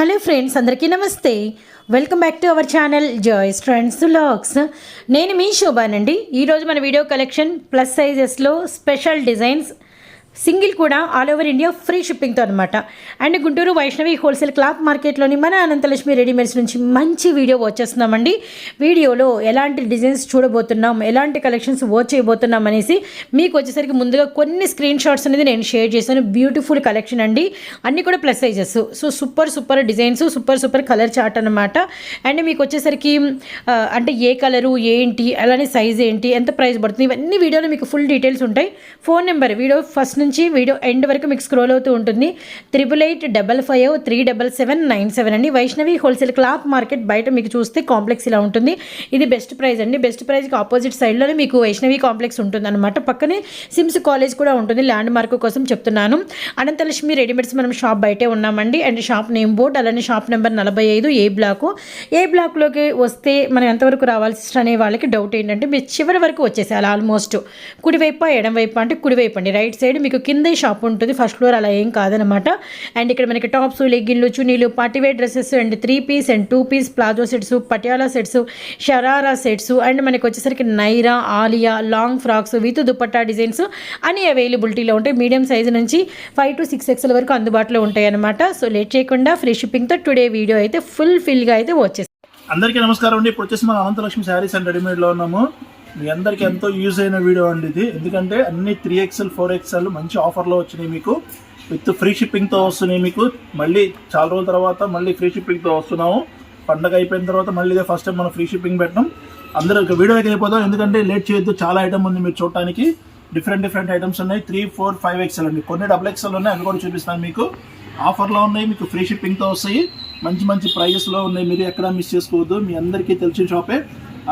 Hello friends అందరికీ నమస్తే. Welcome back to our channel joys friends looks నేను మీ శోభానండి. ఈరోజు మన వీడియో కలెక్షన్ ప్లస్ సైజెస్లో స్పెషల్ డిజైన్స్ సింగిల్ కూడా ఆల్ ఓవర్ ఇండియా ఫ్రీ షిప్పింగ్తో అనమాట and Guntur Vaishnavi wholesale cloth మార్కెట్లోని మన అనంతలక్ష్మి రెడీమేడ్స్ నుంచి మంచి వీడియో వచ్చేస్తున్నామండి. వీడియోలో ఎలాంటి డిజైన్స్ చూడబోతున్నాం ఎలాంటి కలెక్షన్స్ వాచ్ చేయబోతున్నాం అనేసి మీకు వచ్చేసరికి ముందుగా కొన్ని స్క్రీన్ షాట్స్ అనేది నేను షేర్ చేశాను. బ్యూటిఫుల్ కలెక్షన్ అండి. అన్నీ కూడా plus sizes. So super super designs super super colour chart అనమాట అండ్ మీకు వచ్చేసరికి అంటే ఏ కలరు ఏంటి అలానే సైజ్ ఏంటి ఎంత ప్రైస్ పడుతుంది ఇవన్నీ వీడియోలో మీకు ఫుల్ డీటెయిల్స్ ఉంటాయి. ఫోన్ నెంబర్ వీడియో ఫస్ట్ నుంచి వీడియో ఎండ్ వరకు మీకు స్క్రోల్ అవుతూ ఉంటుంది. Triple eight double five three double seven nine seven అండి. వైష్ణవి హోల్సేల్ క్లాత్ మార్కెట్ బయట మీకు చూస్తే కాంప్లెక్స్ ఇలా ఉంటుంది. ఇది బెస్ట్ ప్రైస్ అండి. బెస్ట్ ప్రైస్కి ఆపోజిట్ సైడ్లోనే మీకు వైష్ణవి కాంప్లెక్స్ ఉంటుంది అనమాట పక్కనే సిమ్స్ కాలేజ్ కూడా ఉంటుంది. ల్యాండ్ మార్క్ కోసం చెప్తున్నాను. అనంతలక్ష్మి రెడీమేడ్స్ మనం షాప్ బయటే ఉన్నామండి. అండ్ షాప్ నేమ్ బోర్డ్ అలానే షాప్ నెంబర్ నలభై ఐదు ఏ బ్లాకు ఏ బ్లాక్లోకి వస్తే మనం ఎంతవరకు రావాల్సి అనే వాళ్ళకి డౌట్ ఏంటంటే మీరు చివరి వరకు వచ్చేసేయాలి ఆల్మోస్ట్ కుడివైపు ఎడం వైపు అంటే కుడివైపు అండి. రైట్ సైడ్ మీకు కిందే షాప్ ఉంటుంది ఫస్ట్ ఫ్లోర్ అలా ఏం కాదనమాట. అండ్ ఇక్కడ మనకి టాప్స్ లెగ్గిన్లు చునీలు partywear dresses and three piece and two piece palazzo sets Patiala sets sharara sets and మనకి వచ్చేసరికి Naira Alia long frocks with dupatta designs అన్ని అవైలబిలిటీలో ఉంటాయి. మీడియం సైజ్ నుంచి ఫైవ్ టు సిక్స్ ఎక్స్ఎల్ వరకు అందుబాటులో ఉంటాయి అనమాట సో లేట్ చేయకుండా ఫ్రీ షిప్పింగ్తో టుడే వీడియో అయితే ఫుల్ ఫిల్గా అయితే వచ్చేసి అందరికీ నమస్కారం అండి. ఇప్పుడు వచ్చేసి మన అనంతలక్ష్మి శారీస్ అండ్ రెడీమేడ్లో ఉన్నాము. మీ అందరికీ ఎంతో యూజ్ అయిన వీడియో అండి ఇది. ఎందుకంటే అన్ని త్రీ ఎక్స్ఎల్ ఫోర్ ఎక్స్ఎల్ మంచి ఆఫర్లో వచ్చినాయి మీకు. విత్ ఫ్రీ షిప్పింగ్తో వస్తున్నాయి మీకు. మళ్ళీ చాలా రోజుల తర్వాత మళ్ళీ ఫ్రీ షిప్పింగ్తో వస్తున్నాము. పండగ అయిపోయిన తర్వాత మళ్ళీ ఇదే ఫస్ట్ టైం మనం ఫ్రీ షిప్పింగ్ పెట్టడం అందరూ ఒక వీడియో అయితే అయిపోదాం. ఎందుకంటే లేట్ చేయొద్దు. చాలా ఐటమ్ ఉంది మీరు చూడటానికి. డిఫరెంట్ డిఫరెంట్ ఐటమ్స్ ఉన్నాయి. త్రీ ఫోర్ ఫైవ్ ఎక్స్ఎల్ అండి. కొన్ని డబుల్ ఎక్స్ఎల్ ఉన్నాయి. అవి కూడా చూపిస్తాను మీకు. ఆఫర్లో ఉన్నాయి. మీకు ఫ్రీ షిప్పింగ్తో వస్తాయి. మంచి మంచి ప్రైజెస్లో ఉన్నాయి. మీరు ఎక్కడ మిస్ చేసుకోవద్దు. మీ అందరికీ తెలిసిన షాపే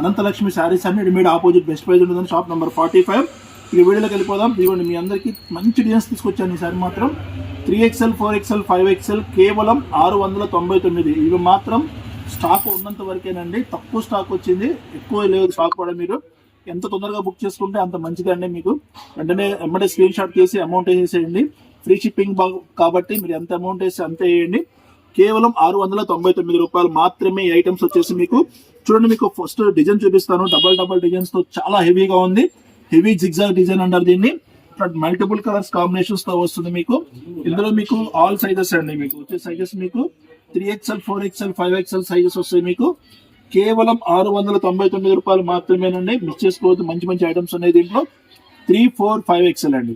Anantalakshmi saris and readymade opposite best price ఉంటుందని షాప్ నెంబర్ ఫార్టీ ఫైవ్ ఇక వీడియోలోకి వెళ్ళిపోదాం. ఇదిగోండి మీ అందరికీ మంచి డిజైన్స్ తీసుకొచ్చాను ఈసారి మాత్రం. Three XL four XL five XL కేవలం ఆరు వందల తొంభై తొమ్మిది. ఇవి మాత్రం స్టాక్ ఉన్నంత వరకేనండి. తక్కువ స్టాక్ వచ్చింది. ఎక్కువ లేదు స్టాక్ కూడా మీరు. ఎంత తొందరగా బుక్ చేసుకుంటే అంత మంచిదండి మీకు. వెంటనే వెంటనే స్క్రీన్ షాట్ తీసి అమౌంట్ వేసేయండి. ఫ్రీ షిప్పింగ్ బాగు కాబట్టి మీరు ఎంత అమౌంట్ వేసి అంతే వేయండి. కేవలం ఆరు వందల తొంభై తొమ్మిది రూపాయలు మాత్రమే ఈ ఐటమ్స్ వచ్చేసి మీకు చూడండి మీకు ఫస్ట్ డిజైన్ చూపిస్తాను. డబల్ డబల్ డిజైన్స్తో చాలా హెవీగా ఉంది. హెవీ జిగ్జాగ్ డిజైన్ అంటారు దీన్ని. మల్టిపుల్ కలర్స్ కాంబినేషన్స్తో వస్తుంది మీకు. ఇందులో మీకు ఆల్ సైజెస్ అండి మీకు. వచ్చే సైజెస్ మీకు three XL four XL five XL sizes వస్తాయి మీకు. కేవలం ఆరు వందల తొంభై తొమ్మిది రూపాయలు మాత్రమేనండి. మిస్ చేసుకోవద్దు. మంచి మంచి ఐటమ్స్ ఉన్నాయి దీంట్లో. త్రీ ఫోర్ ఫైవ్ ఎక్స్ఎల్ అండి.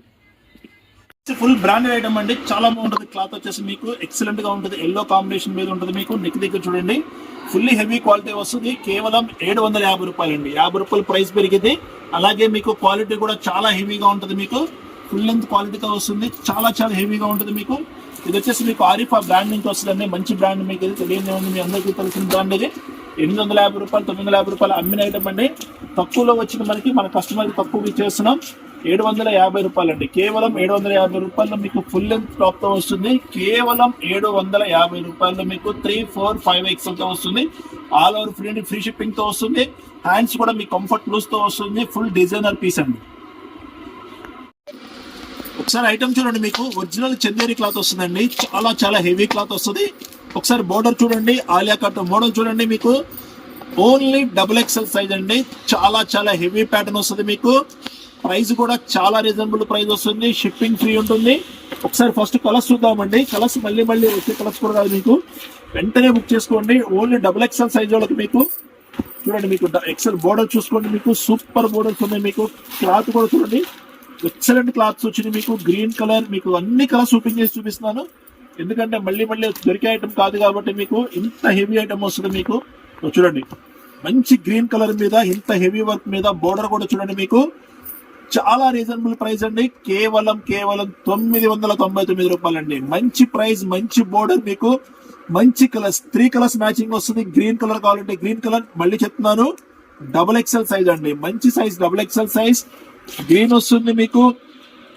ఫుల్ బ్రాండెడ్ ఐటమ్ అండి. చాలా బాగుంటుంది. క్లాత్ వచ్చేసి మీకు ఎక్సలెంట్గా ఉంటుంది. ఎల్లో కాంబినేషన్ మీద ఉంటుంది మీకు. నెక్ దగ్గర చూడండి. ఫుల్లీ హెవీ క్వాలిటీ వస్తుంది. కేవలం ఏడు వందల యాభై రూపాయలు అండి యాభై రూపాయలు ప్రైస్ పెరిగింది. అలాగే మీకు క్వాలిటీ కూడా చాలా హెవీగా ఉంటుంది మీకు. ఫుల్ లెంత్ క్వాలిటీతో వస్తుంది. చాలా చాలా హెవీగా ఉంటుంది మీకు. ఇది వచ్చేసి మీకు ఆరిఫా బ్రాండ్ నుంచి వస్తుందండి. మంచి బ్రాండ్ మీకు ఇది. తెలియదు మీ అందరికీ తెలిసిన బ్రాండ్ ఇది. ఎనిమిది వందల యాభై రూపాయలు తొమ్మిది వందల యాభై రూపాయలు అమ్మిన ఐటమ్ అండి తక్కువలో వచ్చిన మనకి మన కస్టమర్కి తక్కువ ఇచ్చేస్తున్నాం. ఏడు వందల యాభై రూపాయలు అండి కేవలం ఏడు వందల యాభై రూపాయలు మీకు ఫుల్ లెంత్ టాప్తో వస్తుంది. కేవలం ఏడు వందల యాభై రూపాయలు మీకు త్రీ ఫోర్ ఫైవ్ ఎక్స్ఎల్తో వస్తుంది. ఆల్ ఓవర్ ఫ్రీ ఫ్రీ షిప్పింగ్తో వస్తుంది. హ్యాండ్స్ కూడా మీకు కంఫర్ట్ లూస్తో వస్తుంది. ఫుల్ డిజైనర్ పీస్ అండి. ఒకసారి ఐటమ్ చూడండి మీకు. ఒరిజినల్ చందేరి క్లాత్ వస్తుందండి. చాలా చాలా హెవీ క్లాత్ వస్తుంది. ఒకసారి బోర్డర్ చూడండి. ఆలియా కట్ మోడల్ చూడండి మీకు. ఓన్లీ డబుల్ ఎక్స్ఎల్ సైజ్ అండి. చాలా చాలా హెవీ ప్యాటర్న్ వస్తుంది మీకు. ప్రైస్ కూడా చాలా రీజనబుల్ ప్రైస్ వస్తుంది. షిప్పింగ్ ఫ్రీ ఉంటుంది. ఒకసారి ఫస్ట్ కలర్స్ చూద్దామండి. కలర్స్ మళ్ళీ మళ్ళీ వచ్చే కలర్స్ కూడా కాదు మీకు. వెంటనే బుక్ చేసుకోండి. ఓన్లీ డబుల్ ఎక్స్ఎల్ సైజ్ వాళ్ళకి మీకు. చూడండి మీకు ఎక్సెల్ బోర్డర్ చూసుకోండి మీకు. సూపర్ బోర్డర్స్ ఉన్నాయి మీకు. క్లాత్ కూడా చూడండి. ఎక్సలెంట్ క్లాత్స్ వచ్చినాయి మీకు. గ్రీన్ కలర్ మీకు అన్ని కలర్స్ ఓపెన్ చేసి చూపిస్తున్నాను. ఎందుకంటే మళ్ళీ మళ్ళీ దొరికే ఐటమ్ కాదు కాబట్టి మీకు ఇంత హెవీ ఐటమ్ వస్తుంది మీకు. చూడండి. మంచి గ్రీన్ కలర్ మీద ఇంత హెవీ వర్క్ మీద బోర్డర్ కూడా చూడండి మీకు. చాలా రీజనబుల్ ప్రైస్ అండి. కేవలం కేవలం తొమ్మిది వందల తొంభై తొమ్మిది రూపాయలు అండి మంచి ప్రైస్ మంచి బోర్డర్ మీకు. మంచి కలర్స్ త్రీ కలర్స్ మ్యాచింగ్ వస్తుంది. గ్రీన్ కలర్ కావాలంటే గ్రీన్ కలర్ మళ్ళీ చెప్తున్నాను డబుల్ ఎక్సెల్ సైజ్ అండి. మంచి size double XL size green వస్తుంది మీకు.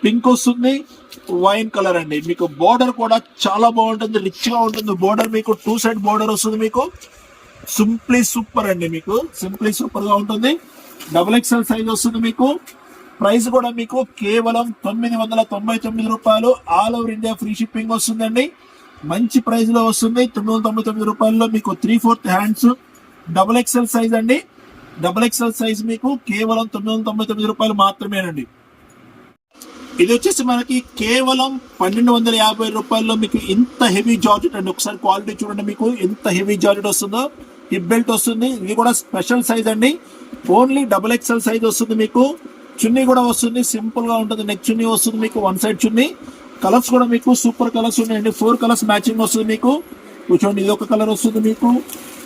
పింక్ వస్తుంది. వైన్ కలర్ అండి. మీకు బోర్డర్ కూడా చాలా బాగుంటుంది. రిచ్గా ఉంటుంది. బోర్డర్ మీకు టూ సైడ్ బోర్డర్ వస్తుంది మీకు. సింప్లీ సూపర్ అండి మీకు. సింప్లీ సూపర్గా ఉంటుంది. డబుల్ ఎక్స్ఎల్ సైజ్ వస్తుంది మీకు. ప్రైస్ కూడా మీకు కేవలం తొమ్మిది వందల తొంభై తొమ్మిది రూపాయలు. All over India free shipping వస్తుందండి. మంచి ప్రైస్లో వస్తుంది. తొమ్మిది వందల తొంభై తొమ్మిది రూపాయల్లో మీకు three fourth hands double XL size అండి. డబుల్ ఎక్స్ఎల్ సైజ్ మీకు కేవలం తొమ్మిది వందల తొంభై తొమ్మిది రూపాయలు మాత్రమేనండి. ఇది వచ్చేసి మనకి కేవలం పన్నెండు వందల యాభై రూపాయల్లో మీకు ఇంత హెవీ జార్జెట్ అండి. ఒకసారి క్వాలిటీ చూడండి మీకు ఎంత హెవీ జార్జెట్ వస్తుందో. హిప్ బెల్ట్ వస్తుంది. ఇది కూడా స్పెషల్ సైజ్ అండి. ఓన్లీ డబుల్ ఎక్స్ఎల్ సైజ్ వస్తుంది మీకు. చున్నీ కూడా వస్తుంది సింపుల్గా ఉంటుంది. నెక్ చున్నీ వస్తుంది మీకు వన్ సైడ్ చున్నీ. కలర్స్ కూడా మీకు సూపర్ కలర్స్ ఉన్నాయండి ఫోర్ కలర్స్ మ్యాచింగ్ వస్తుంది మీకు. చూడండి ఇది ఒక కలర్ వస్తుంది మీకు.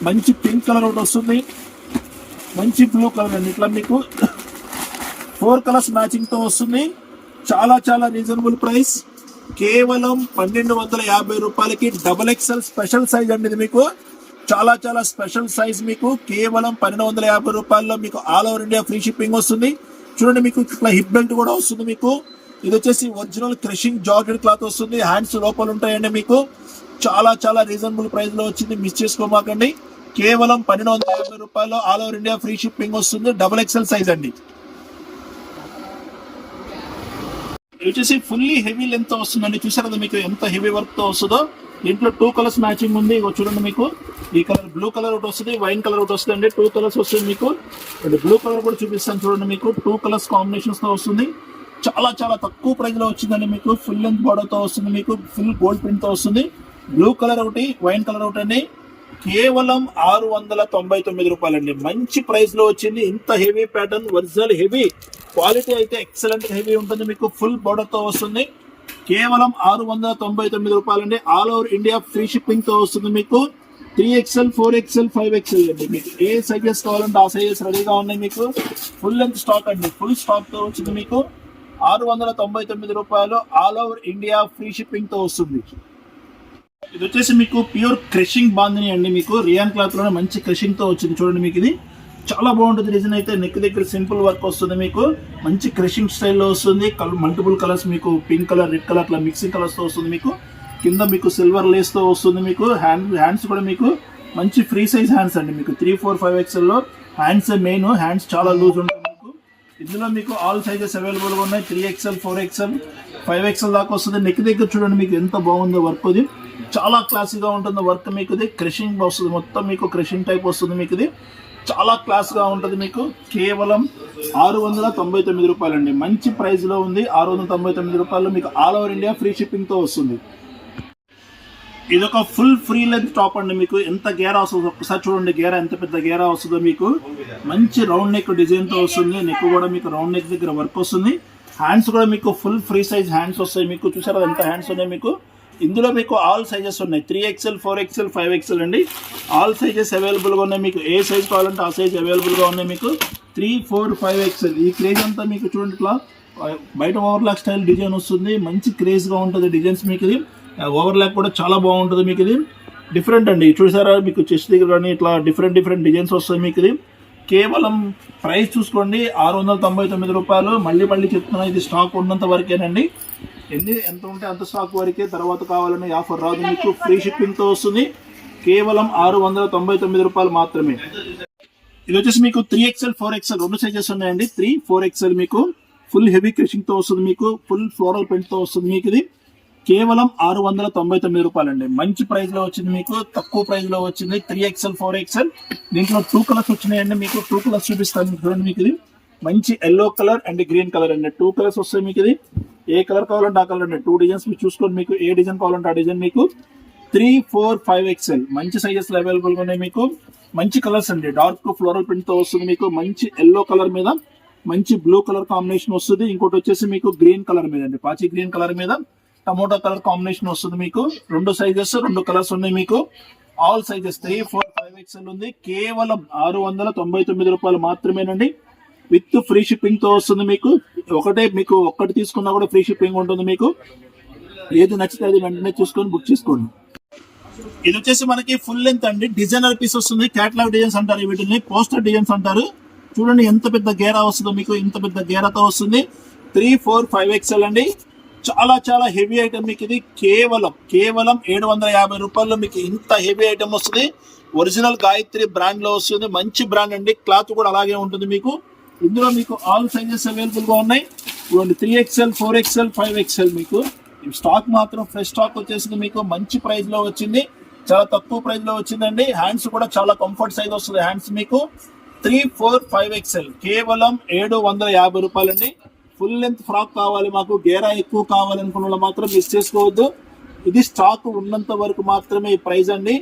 మంచి పింక్ కలర్ ఒకటి వస్తుంది. మంచి బ్లూ కలర్ అండి ఇట్లా మీకు. ఫోర్ కలర్స్ మ్యాచింగ్తో వస్తుంది. చాలా చాలా రీజనబుల్ ప్రైస్ కేవలం పన్నెండు వందల యాభై రూపాయలకి డబల్ ఎక్స్ఎల్ స్పెషల్ సైజ్ అండి ఇది మీకు. చాలా చాలా స్పెషల్ సైజ్ మీకు. కేవలం పన్నెండు వందల యాభై రూపాయల్లో మీకు all over India free shipping వస్తుంది. చూడండి మీకు ఇట్లా హిప్ బెల్ట్ కూడా వస్తుంది మీకు. ఇది వచ్చేసి ఒరిజినల్ క్రషింగ్ జార్జెట్ క్లాత్ వస్తుంది. హ్యాండ్స్ లోపల ఉంటాయండి మీకు. చాలా చాలా రీజనబుల్ ప్రైస్లో వచ్చింది. మిస్ చేసుకోమాకండి. కేవలం పన్నెండు వందల యాభై రూపాయలు all over India free shipping వస్తుంది. డబుల్ ఎక్స్ఎల్ సైజ్ అండి. ఇది వచ్చేసి ఫుల్లీ హెవీ లెంత్ వస్తుందండి. చూసారు మీకు ఎంత హెవీ వర్క్తో వస్తుందో? దీంట్లో టూ కలర్స్ మ్యాచింగ్ ఉంది. ఇగో చూడండి మీకు. ఈ కలర్ బ్లూ కలర్ ఒకటి వస్తుంది వైన్ కలర్ ఒకటి వస్తుంది అండి. టూ కలర్స్ వస్తుంది మీకు. బ్లూ కలర్ కూడా చూపిస్తాను చూడండి మీకు. టూ కలర్స్ కాంబినేషన్స్తో వస్తుంది. చాలా చాలా తక్కువ ప్రైజ్లో వచ్చిందండి మీకు. ఫుల్ లెంత్ బార్డర్తో వస్తుంది మీకు. ఫుల్ గోల్డ్ ప్రింట్తో వస్తుంది. బ్లూ కలర్ ఒకటి వైన్ కలర్ ఒకటి అండి. కేవలం ఆరు వందల తొంభై తొమ్మిది రూపాయలండి. మంచి ప్రైస్లో వచ్చింది. ఇంత heavy pattern original heavy quality అయితే ఎక్సలెంట్ హెవీ ఉంటుంది మీకు. ఫుల్ బార్డర్తో వస్తుంది. కేవలం ఆరు వందల తొంభై తొమ్మిది రూపాయలండి. ఆల్ ఓవర్ ఇండియా ఫ్రీ షిప్పింగ్తో వస్తుంది మీకు. Three XL four XL five XL అండి. మీకు ఏ సైజెస్ కావాలంటే ఆ సైజెస్ రెడీగా ఉన్నాయి మీకు. ఫుల్ లెంత్ స్టాక్ అండి. ఫుల్ స్టాక్తో వచ్చింది మీకు. ఆరు వందల తొంభై తొమ్మిది రూపాయలు ఆల్ ఓవర్ ఇండియా ఫ్రీ షిప్పింగ్తో వస్తుంది. ఇది వచ్చేసి మీకు ప్యూర్ క్రషింగ్ బాందిని అండి మీకు. రియాన్ క్లాత్లోనే మంచి క్రషింగ్తో వచ్చింది. చూడండి మీకు ఇది. చాలా బాగుంటుంది డిజైన్ అయితే. నెక్ దగ్గర సింపుల్ వర్క్ వస్తుంది మీకు. మంచి క్రషింగ్ స్టైల్లో వస్తుంది. మల్టిపుల్ కలర్స్ మీకు పింక్ కలర్ రెడ్ కలర్ అట్లా మిక్సింగ్ కలర్స్తో వస్తుంది మీకు. కింద మీకు సిల్వర్ లేస్తో వస్తుంది మీకు. హ్యాండ్ హ్యాండ్స్ కూడా మీకు మంచి ఫ్రీ సైజ్ హ్యాండ్స్ అండి మీకు. త్రీ ఫోర్ ఫైవ్ ఎక్స్ఎల్లో హ్యాండ్స్ మెయిన్ హ్యాండ్స్ చాలా లూజ్ ఉంటాయి మీకు. ఇందులో మీకు ఆల్ సైజెస్ అవైలబుల్గా ఉన్నాయి. Three XL four XL five XL దాకా వస్తుంది. నెక్ దగ్గర చూడండి మీకు ఎంత బాగుందో వర్క్ ఇది. చాలా క్లాసీగా ఉంటుంది వర్క్ మీకు ఇది క్రషింగ్ వస్తుంది. మొత్తం మీకు క్రషింగ్ టైప్ వస్తుంది మీకు ఇది చాలా క్లాస్గా ఉంటుంది మీకు. కేవలం ఆరు వందల తొంభై తొమ్మిది రూపాయలండి. మంచి ప్రైస్లో ఉంది. ఆరు వందల తొంభై తొమ్మిది రూపాయలు మీకు ఆల్ ఓవర్ ఇండియా ఫ్రీ షిప్పింగ్తో వస్తుంది. ఇది ఒక ఫుల్ ఫ్రీ లెంత్ టాప్ అండి మీకు. ఎంత గేరా వస్తుందో ఒకసారి చూడండి గేరా ఎంత పెద్ద గేరా వస్తుందో మీకు. మంచి రౌండ్ నెక్ డిజైన్తో వస్తుంది. నెక్ కూడా మీకు రౌండ్ నెక్ దగ్గర వర్క్ వస్తుంది. హ్యాండ్స్ కూడా మీకు ఫుల్ ఫ్రీ సైజ్ హ్యాండ్స్ వస్తాయి మీకు. చూసారా ఎంత హ్యాండ్స్ ఉన్నాయి మీకు? ఇందులో మీకు ఆల్ సైజెస్ ఉన్నాయి. Three XL four XL five XL అండి. ఆల్ సైజెస్ అవైలబుల్గా ఉన్నాయి మీకు. ఏ సైజ్ కావాలంటే ఆ సైజ్ అవైలబుల్గా ఉన్నాయి మీకు. త్రీ ఫోర్ ఫైవ్ ఎక్స్ఎల్ ఈ క్రేజ్ అంతా మీకు చూడండి ఇట్లా. బయట ఓవర్లాక్ స్టైల్ డిజైన్ వస్తుంది. మంచి క్రేజ్గా ఉంటుంది డిజైన్స్ మీకు ఇది. ఓవర్లాక్ కూడా చాలా బాగుంటుంది మీకు ఇది. డిఫరెంట్ అండి. చూసారా? మీకు చెస్ట్ దగ్గర కానీ ఇట్లా డిఫరెంట్ డిఫరెంట్ డిజైన్స్ వస్తాయి మీకు ఇది. కేవలం ప్రైస్ చూసుకోండి. ఆరు వందల తొంభై తొమ్మిది రూపాయలు. మళ్ళీ మళ్ళీ చెప్తున్నా ఇది స్టాక్ ఉన్నంత వరకేనండి. ఎన్ని ఎంత ఉంటే అంత స్టాక్ వరకే తర్వాత కావాలనే ఆఫర్ రాదు. మీకు ఫ్రీ షిప్పింగ్తో వస్తుంది. కేవలం ఆరు వందల తొంభై తొమ్మిది రూపాయలు మాత్రమే. ఇది వచ్చేసి మీకు త్రీ ఎక్స్ఎల్ ఫోర్ ఎక్స్ఎల్ రెండు సైజెస్ ఉన్నాయండి. త్రీ ఫోర్ ఎక్స్ఎల్ మీకు ఫుల్ హెవీ క్రషింగ్తో వస్తుంది మీకు. ఫుల్ ఫ్లోరల్ ప్రింట్తో వస్తుంది మీకు ఇది. కేవలం ఆరు వందల తొంభై తొమ్మిది రూపాయలండి. మంచి ప్రైస్లో వచ్చింది మీకు. తక్కువ ప్రైస్లో వచ్చింది. త్రీ ఎక్స్ఎల్ ఫోర్ ఎక్స్ఎల్ దీంట్లో టూ కలర్స్ వచ్చినాయండి. మీకు టూ కలర్స్ చూపిస్తాను. మీకు చూడండి మీకు ఇది. మంచి yellow colour and green colour అండి. టూ కలర్స్ వస్తాయి మీకు ఇది. ఏ కలర్ కావాలంటే ఆ కలర్ అండి. టూ డిజైన్స్ మీరు చూసుకోండి మీకు. ఏ డిజైన్ కావాలంటే ఆ డిజైన్ మీకు. త్రీ ఫోర్ ఫైవ్ ఎక్స్ఎల్ మంచి సైజెస్ అవైలబుల్గా ఉన్నాయి మీకు. మంచి కలర్స్ అండి. డార్క్ ఫ్లోరల్ ప్రింట్తో వస్తుంది మీకు. మంచి ఎల్లో కలర్ మీద మంచి బ్లూ కలర్ కాంబినేషన్ వస్తుంది. ఇంకోటి వచ్చేసి మీకు గ్రీన్ కలర్ మీద అండి. పాచి గ్రీన్ కలర్ మీద టమోటా కలర్ కాంబినేషన్ వస్తుంది మీకు. రెండు సైజెస్ రెండు కలర్స్ ఉన్నాయి మీకు. All sizes three four five XL ఉంది. కేవలం ఆరు వందల తొంభై తొమ్మిది రూపాయలు మాత్రమేనండి. విత్ ఫ్రీ షిప్పింగ్తో వస్తుంది మీకు. ఒకటే మీకు ఒక్కటి తీసుకున్నా కూడా ఫ్రీ షిప్పింగ్ ఉంటుంది మీకు. ఏది నచ్చితే అది వెంటనే చూసుకొని బుక్ చేసుకోండి. ఇది వచ్చేసి మనకి ఫుల్ లెంత్ అండి. డిజైనర్ పీస్ వస్తుంది. క్యాటలాగ్ డిజైన్స్ అంటారు వీటిని. పోస్టర్ డిజైన్స్ అంటారు. చూడండి ఎంత పెద్ద గేరా వస్తుందో మీకు. ఇంత పెద్ద గేరాతో వస్తుంది. త్రీ ఫోర్ ఫైవ్ ఎక్స్ఎల్ అండి. చాలా చాలా హెవీ ఐటమ్ మీకు ఇది. కేవలం కేవలం ఏడు వందల యాభై రూపాయల్లో మీకు ఇంత హెవీ ఐటమ్ వస్తుంది. ఒరిజినల్ గాయత్రి బ్రాండ్లో వస్తుంది. మంచి బ్రాండ్ అండి. క్లాత్ కూడా అలాగే ఉంటుంది మీకు. ఇందులో మీకు ఆల్ సైజెస్ అవైలబుల్గా ఉన్నాయి. ఇవ్వండి three XL four XL five XL మీకు. ఈ స్టాక్ మాత్రం ఫ్రెష్ స్టాక్ వచ్చేసింది మీకు. మంచి ప్రైస్లో వచ్చింది. చాలా తక్కువ ప్రైస్లో వచ్చిందండి. హ్యాండ్స్ కూడా చాలా కంఫర్ట్ సైజ్ వస్తుంది హ్యాండ్స్ మీకు. త్రీ ఫోర్ ఫైవ్ ఎక్స్ఎల్ కేవలం ఏడు వందల యాభై రూపాయలండి. ఫుల్ లెంత్ ఫ్రాక్ కావాలి మాకు. గేరా ఎక్కువ కావాలనుకున్న వాళ్ళు మాత్రం మిస్ చేసుకోవద్దు. ఇది స్టాక్ ఉన్నంత వరకు మాత్రమే ఈ ప్రైస్ అండి.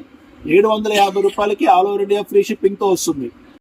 ఏడు వందల యాభై రూపాయలకి ఆల్ ఓవర్ ఇండియా ఫ్రీ షిప్పింగ్తో వస్తుంది.